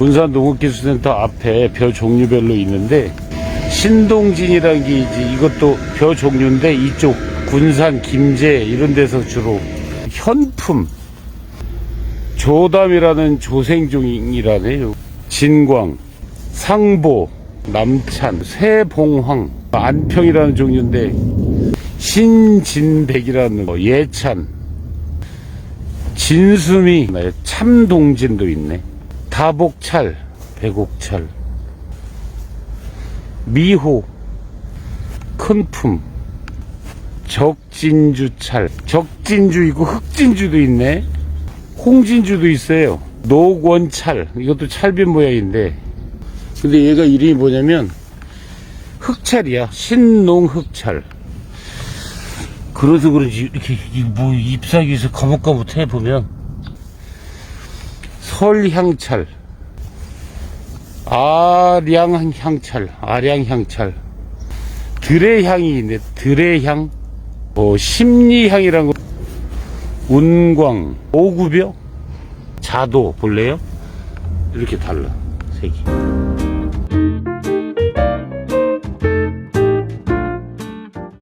군산 농업기술센터 앞에 벼 종류별로 있는데 신동진이라는 게 이제 이것도 벼 종류인데 이쪽 군산 김제 이런 데서 주로 현품 조담이라는 조생종이라네요. 진광, 상보, 남찬, 새봉황, 안평이라는 종류인데 신진백이라는 거, 예찬, 진수미, 네, 참동진도 있네. 다복찰, 배곡찰, 미호, 큰품, 적진주찰, 적진주 있고 흑진주도 있네. 홍진주도 있어요. 녹원찰, 이것도 찰빈 모양인데. 근데 얘가 이름이 뭐냐면 흑찰이야. 신농 흑찰. 그래서 그런지 이렇게 이뭐 잎사귀에서 거뭇거뭇해 보면 설향찰, 아량 향찰, 아량 향찰, 드레향이 있네. 드레향, 뭐 심리향이란 거, 운광, 오구벼, 자도 볼래요? 이렇게 달라 색이.